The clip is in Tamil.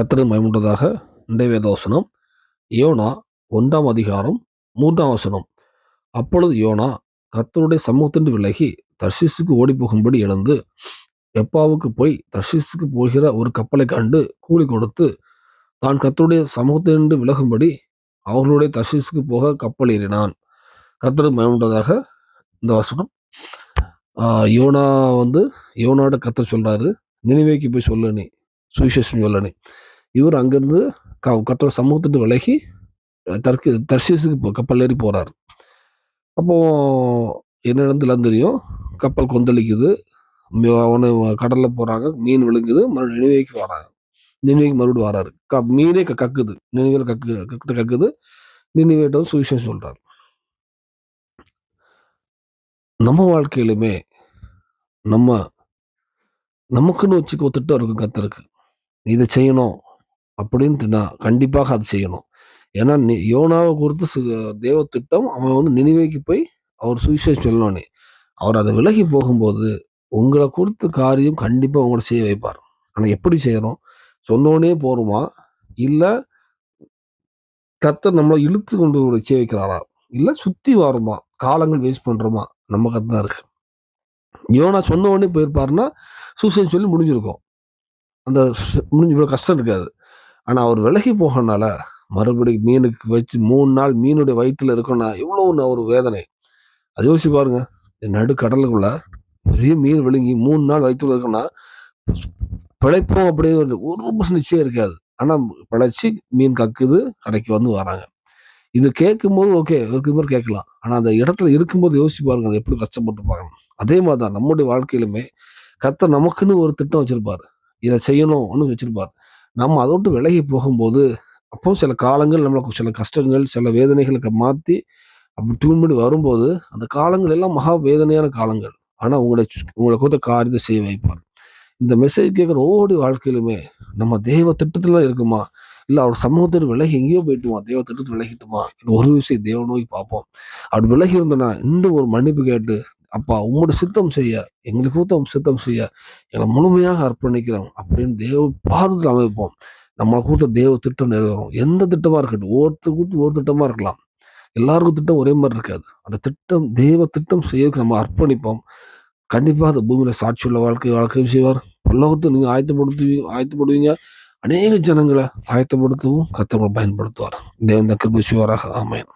கர்த்தர் மயமுண்டதாக இன்றைய வேதவசனம். யோனா ஒன்றாம் அதிகாரம் மூன்றாம் வசனம். அப்பொழுது யோனா கத்தருடைய சமூகத்தின்று விலகி தர்ஷீசுக்கு ஓடி போகும்படி எழுந்து எப்பாவுக்கு போய் தர்ஷீசுக்கு போகிற ஒரு கப்பலை கண்டு கூலி கொடுத்து தான் கத்தருடைய சமூகத்தினின்று விலகும்படி அவர்களுடைய தர்ஷீசுக்கு போக கப்பல் ஏறினான். கர்த்தர் மயமுண்டதாக இந்த வசனம். யோனா வந்து யோனாட கத்தர் சொல்கிறாரு நினைவேக்கு போய் சொல்லணி நீ சுவிசேஷம் இவர் அங்கேருந்து க கத்தோட சமூகத்துட்டு விலகி தர்க்கு தர்ஷீஸுக்கு போ கப்பல் ஏறி போகிறார் அப்போது என்ன நடந்துலாம் தெரியும். கப்பல் கொந்தளிக்குது. மி- அவனு போகிறாங்க மீன் விழுங்குது. மறுபடியும் நினைவைக்கு வராங்க. நினைவேக்கு மறுபடியும் வராரு. க மீனே க கக்குது. நினைவில் கக்கு கக்கிட்ட கக்குது. நினைவேட்டும் சுவிசேஷம் சொல்கிறார் நம்ம வாழ்க்கையிலுமே நம்ம நமக்குன்னு வச்சுக்க திட்டம் இருக்கும் கத்தருக்கு. இதை செய்யணும். அப்படின்ட்டுனா கண்டிப்பாக அது செய்யணும். ஏன்னா நி- யோனாவை குறித்து சு- தேவ திட்டம் அவன் வந்து நினைவேக்கு போய் அவர் சுவிசேஷம் சொல்லணும்னு அவர் அதை விலகி போகும்போது உங்களை கொடுத்த காரியம் கண்டிப்பாக உங்களை செய்ய வைப்பார். ஆனால் எப்படி செய்யணும்? சொன்னோடனே போருமா? இல்லை கத்தை நம்மளை இழுத்து கொண்டு உங்களை செய்ய வைக்கிறாரா? இல்லை சுற்றி வருமா? காலங்கள் வேஸ்ட் பண்ணுறோமா நம்ம கத்து தான் இருக்கு. யோனா சொன்ன உடனே போயிருப்பாருன்னா சூசைட் சொல்லி முடிஞ்சிருக்கும். அந்த முடிஞ்ச முடிஞ்சு இவ்வளோ கஷ்டம் இருக்காது. ஆனால் அவர் விலகி போகனால மறுபடியும் மீனுக்கு வச்சு மூணு நாள் மீனுடைய வயிற்றுல இருக்குன்னா எவ்வளோ ஒன்று ஒரு வேதனை. அது யோசிச்சு பாருங்க. நடு கடலுக்குள்ள பெரிய மீன் விழுங்கி மூணு நாள் வயிற்றுல இருக்குன்னா பிழைப்போம் அப்படியே ஒரு பர்சன்ட் நிச்சயம் இருக்காது. ஆனால் பிழைச்சி மீன் கக்குது கடைக்கு வந்து வராங்க. இது கேட்கும்போது ஓகே இருக்கு மாதிரி கேட்கலாம். ஆனால் அந்த இடத்துல இருக்கும்போது யோசிச்சு பாருங்க அதை எப்படி கஷ்டப்பட்டு பார்க்கணும். அதே மாதிரி தான் நம்முடைய வாழ்க்கையிலுமே கத்த நமக்குன்னு ஒரு திட்டம் வச்சிருப்பாரு. இதை செய்யணும்னு வச்சுருப்பார். நம்ம அதை விட்டு விலகி போகும்போது அப்போ சில காலங்கள் நம்மளுக்கு சில கஷ்டங்கள் சில வேதனைகளுக்கு மாற்றி அப்படி டியூன் பண்ணி வரும்போது அந்த காலங்கள் எல்லாம் மகா வேதனையான காலங்கள். ஆனால் உங்களை உங்களை கொடுத்த காரியத்தை செய்ய வைப்பார். இந்த மெசேஜ் கேட்குற ஒவ்வொரு வாழ்க்கையிலுமே நம்ம தெய்வ திட்டத்தில் இருக்குமா? இல்லை அவர் சமூகத்தில் விலகி எங்கேயோ போயிட்டுமா? தெய்வ திட்டத்தில் விலகிட்டுமா? இந்த ஒரு விஷயம் தேவ நோய் பார்ப்போம். அப்படி விலகி இருந்தோன்னா இன்னும் ஒரு மன்னிப்பு கேட்டு அப்பா உங்களோட சித்தம் செய்ய எங்களுக்கு சித்தம் செய்ய எங்களை முழுமையாக அர்ப்பணிக்கிறோம் அப்படின்னு தேவ பாதத்தில் அமைப்போம். நம்மளை கொடுத்த தேவ திட்டம் நிறைவேறும். எந்த திட்டமாக இருக்கட்டும் ஒவ்வொருத்தர் கொடுத்து ஒரு திட்டமாக இருக்கலாம். எல்லாருக்கும் திட்டம் ஒரே மாதிரி இருக்காது. அந்த திட்டம் தெய்வ திட்டம் செய்யறதுக்கு நம்ம அர்ப்பணிப்போம். கண்டிப்பாக அந்த பூமியில சாட்சியுள்ள வாழ்க்கை வாழ்க்கை செய்வார். பல்லவத்தை நீங்கள் ஆயத்தப்படுத்துவீங்க ஆயத்தப்படுவீங்க. அநேக ஜனங்களை ஆயத்தப்படுத்தவும் கத்தவங்களை பயன்படுத்துவார். தேவன் கிருபை செய்வாராக ஆமென்.